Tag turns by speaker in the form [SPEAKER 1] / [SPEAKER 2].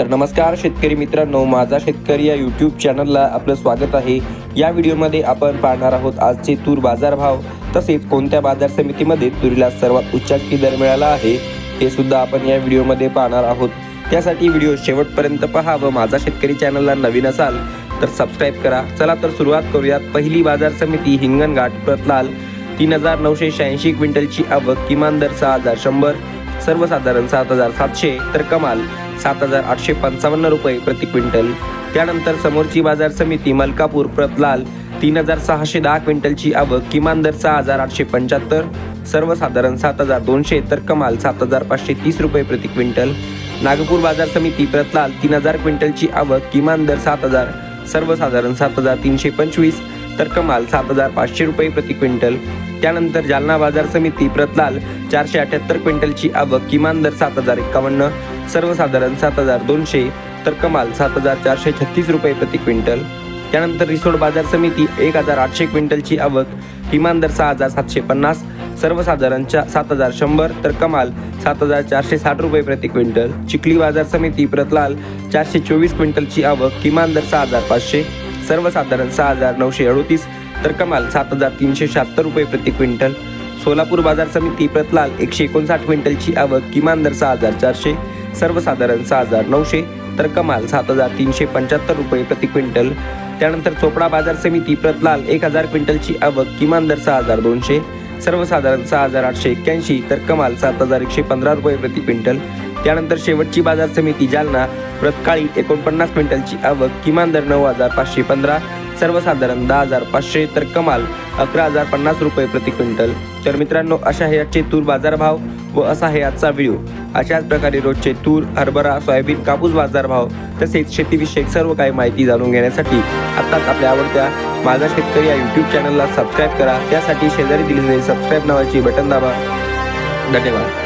[SPEAKER 1] तर नमस्कार शेतकरी मित्रांनो माझा शेतकरी या यूट्यूब चॅनलला आपलं स्वागत आहे. या व्हिडिओमध्ये आपण पाहणार आहोत आजचे तूर बाजारभाव तसेच कोणत्या बाजार समितीमध्ये तुरीला सर्वात उच्चांकी दर मिळाला आहे हे सुद्धा आपण या व्हिडिओमध्ये पाहणार आहोत. त्यासाठी व्हिडिओ शेवटपर्यंत पहा व माझा शेतकरी चॅनलला नवीन असाल तर सबस्क्राईब करा. चला तर सुरुवात करूयात. पहिली बाजार समिती हिंगणघाट प्रतलाल तीन हजार नऊशे शहाऐंशी क्विंटलची आवक किमान दर सहा हजार शंभर सर्वसाधारण सात हजार सातशे तर कमाल सात हजार आठशे पंचावन्न रुपये प्रति क्विंटल. त्यानंतर समोरची बाजार समिती मलकापूर प्रतलाल तीन हजार सहाशे दहा क्विंटलची आवक किमान दर सहा हजार आठशे पंच्याहत्तर सर्वसाधारण सात हजार दोनशे तर कमाल सात हजार पाचशे तीस रुपये प्रति क्विंटल. नागपूर बाजार समिती प्रतलाल तीन हजार क्विंटलची आवक किमान दर सात हजार सर्वसाधारण सात हजार तीनशे पंचवीस तर कमाल सात हजार पाचशे रुपये प्रति क्विंटल. त्यानंतर जालना बाजार समिती प्रतलाल चारशे अठ्याहत्तर क्विंटलची आवक किमान दर सात हजार एक्कावन्न सर्वसाधारण सात हजार दोनशे तर कमाल सात हजार चारशे छत्तीस रुपये प्रति क्विंटल. त्यानंतर रिसोड बाजार समिती एक हजार आठशे क्विंटलची आवक किमान दर सहा हजार सातशे पन्नास सर्वसाधारणच्या सात हजार शंभर तर कमाल सात हजार चारशे साठ रुपये प्रति क्विंटल. चिखली बाजार समिती प्रतलाल चारशे चोवीस क्विंटलची आवक किमान दर सहा हजार पाचशे सर्वसाधारण सहा हजार नऊशे अडोतीस तर कमाल सात हजार तीनशे शहात्तर रुपये प्रति क्विंटल. सोलापूर बाजार समिती प्रतलाल एकशे एकोणसाठ क्विंटलची आवक किमान दर सहा हजार चारशे सर्वसाधारण सहा हजार नऊशे तर कमाल सात हजार तीनशे पंच्याहत्तर रुपये प्रति क्विंटल. त्यानंतर चोपडा बाजार समिती प्रतलाल एक हजार क्विंटलची आवक किमान दर सहा हजार दोनशे सर्वसाधारण सहा हजार आठशे एक्क्याऐंशी तर कमाल सात हजार एकशे पंधरा रुपये प्रति क्विंटल. त्यानंतर शेवटची बाजार समिती जालना प्रतकाळी एकोणपन्नास क्विंटलची आवक किमान दर नऊ हजार पाचशे पंधरा सर्वसाधारण दहा हजार पाचशे तर कमाल अकरा हजार पन्नास रुपये प्रति क्विंटल. तर मित्रांनो अशा हे आजचे तूर बाजारभाव व असा हे आजचा व्हिडिओ. अशाच प्रकारे रोजचे तूर हरभरा सोयाबीन कापूस बाजारभाव तसेच शेतीविषयक सर्व काही माहिती जाणून घेण्यासाठी आत्ताच आपल्या आवडत्या माझा शेतकरी या यूट्यूब चॅनलला सबस्क्राईब करा. त्यासाठी शेजारी दिलेले सबस्क्राईब नावाची बटन दाबा. धन्यवाद.